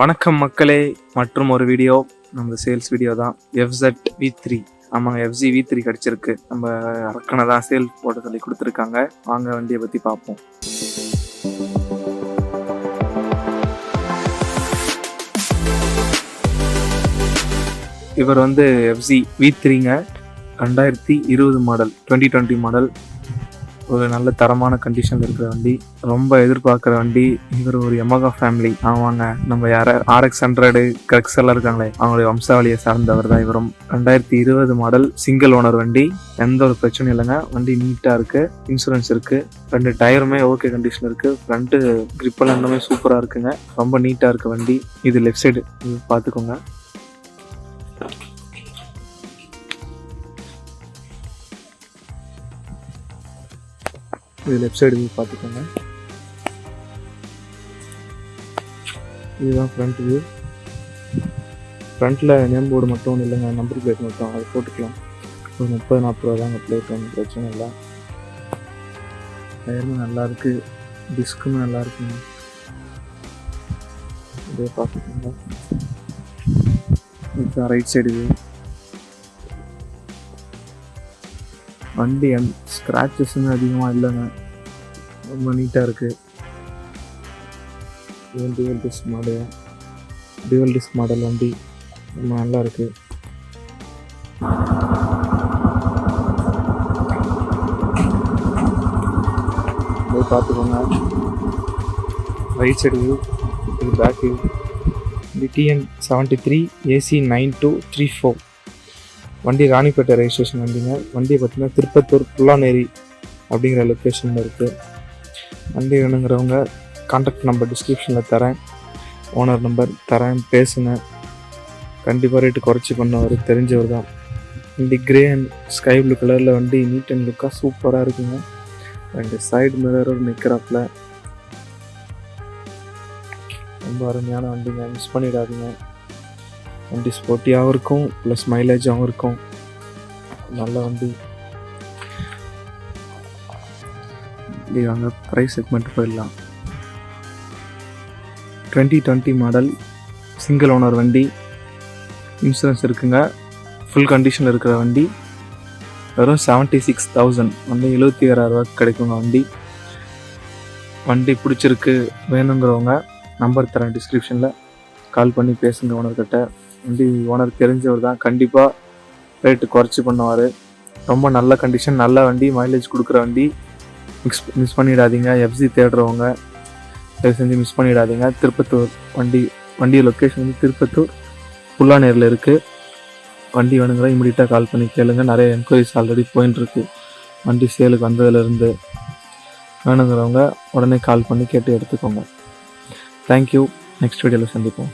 வணக்கம் மக்களே. மற்றும் ஒரு வீடியோ நம்ம சேல்ஸ் வீடியோ தான். எஃப்செட் வி த்ரீ ஆமாங்க எஃப்ஜி வி த்ரீ கிடச்சிருக்கு. நம்ம அரக்கனை தான் சேல் போட சொல்லி கொடுத்துருக்காங்க. வாங்க வண்டியை பற்றி பார்ப்போம். இவர் வந்து எஃப்ஜி வி த்ரீங்க ரெண்டாயிரத்தி இருபது மாடல் டுவெண்ட்டி டுவெண்ட்டி மாடல் ஒரு நல்ல தரமான கண்டிஷனில் இருக்கிற வண்டி ரொம்ப எதிர்பார்க்குற வண்டி இவர் ஒரு எமகா ஃபேமிலி ஆமாங்க நம்ம யார ஆர்எக்ஸ் ஹண்ட்ரடு கிரக்ஸ் எல்லாம் இருக்காங்களே அவங்களுடைய வம்சாவளியை சார்ந்தவர் தான் இவரும். ரெண்டாயிரத்தி இருபது மாடல் சிங்கிள் ஓனர் வண்டி. எந்த ஒரு பிரச்சனையும் இல்லைங்க. வண்டி நீட்டாக இருக்கு இன்சூரன்ஸ் இருக்குது ரெண்டு டயருமே ஓகே கண்டிஷன் இருக்குது ஃப்ரண்ட்டு கிரிப்பெல்லாம் இன்னுமே சூப்பராக இருக்குங்க. ரொம்ப நீட்டாக இருக்குது வண்டி. இது லெஃப்ட் சைடு பார்த்துக்கோங்க. இது லெஃப்ட் சைடு வியூ பார்த்துக்கோங்க. இதுதான் ஃப்ரண்ட் வியூ ஃப்ரண்ட்டில் நேம் போர்டு மட்டும் ஒன்றும் இல்லைங்க நம்பர் பிளேட் மட்டும் அது போட்டுக்கலாம். ஒரு முப்பது நாற்பது ரூபா தாங்க பிளேட் ஒன்றும் பிரச்சனை இல்லை. டயருமே நல்லா இருக்கு டிஸ்க்குமே நல்லா இருக்குங்க. இதே பார்த்துக்கோங்க. இதுதான் ரைட் சைடு வியூ வண்டி என் ஸ்க்ராச்சஸ்ன்னு அதிகமாக இல்லைங்க. ரொம்ப நீட்டாக இருக்குது dual dual disc model dual disc model வண்டி. ரொம்ப நல்லா இருக்குது போய் பார்த்துக்கோங்க. ரைட் சைடு வியூ இது back view DTN TN seventy three AC nine two three four வண்டி ராணிப்பேட்டை ரெஜிஸ்ட்ரேஷன் வண்டிங்க. வண்டி பார்த்திங்கன்னா திருப்பத்தூர் புல்லானேரி அப்படிங்கிற லொக்கேஷனில் இருக்குது வண்டி வேணுங்கிறவங்க கான்டாக்ட் நம்பர் டிஸ்கிரிப்ஷனில் தரேன். ஓனர் நம்பர் தரேன் பேசுங்க. கண்டிப்பாக ரேட்டு குறைச்சி பண்ணவர் தெரிஞ்சவர் தான். வண்டி கிரே அண்ட் ஸ்கை ப்ளூ கலரில் வண்டி நீட் அண்ட் லுக்காக சூப்பராக இருக்குங்க. ரெண்டு சைடு மிரர் நிற்கிறாப்புல ரொம்ப அருமையான வண்டிங்க மிஸ் பண்ணிடாதீங்க. வண்டி ஸ்போர்ட்டியாகவும் இருக்கும் ப்ளஸ் மைலேஜாகவும் இருக்கும். நல்ல வண்டி. இப்படி வாங்க ப்ரைஸ் செக்மெண்ட் போயிடலாம். Twenty twenty model single owner வண்டி. இன்சூரன்ஸ் இருக்குங்க. ஃபுல் கண்டிஷனில் இருக்கிற வண்டி. வெறும் செவன்ட்டி சிக்ஸ் தௌசண்ட் வந்து எழுபத்தி ஏழாயிரரூவாக்கு கிடைக்குங்க வண்டி. வண்டி பிடிச்சிருக்கு வேணுங்கிறவங்க நம்பர் தரேன் டிஸ்கிரிப்ஷனில் கால் பண்ணி பேசுங்க ஓனர்கிட்ட வண்டி ஓனர் தெரிஞ்சவர் தான். கண்டிப்பாக ரேட்டு குறைச்சி பண்ணுவார். ரொம்ப நல்ல கண்டிஷன் நல்ல வண்டி மைலேஜ் கொடுக்குற வண்டி. மிக்ஸ் மிஸ் பண்ணிடாதீங்க. எஃப்சி தேடுறவங்க தயவு செஞ்சு மிஸ் பண்ணிடாதீங்க. திருப்பத்தூர் வண்டி வண்டி லொக்கேஷன் வந்து திருப்பத்தூர். புல்லாநேரில் இருக்குது வண்டி வேணுங்கிற இமீடியட்டாக கால் பண்ணி கேளுங்க. நிறைய என்கொயரிஸ் ஆல்ரெடி போயின்ட்டுருக்கு வண்டி சேலுக்கு வந்ததுலேருந்து வேணுங்கிறவங்க உடனே கால் பண்ணி கேட்டு எடுத்துக்கோங்க. தேங்க்யூ நெக்ஸ்ட் வீடியோவில் சந்திப்போம்.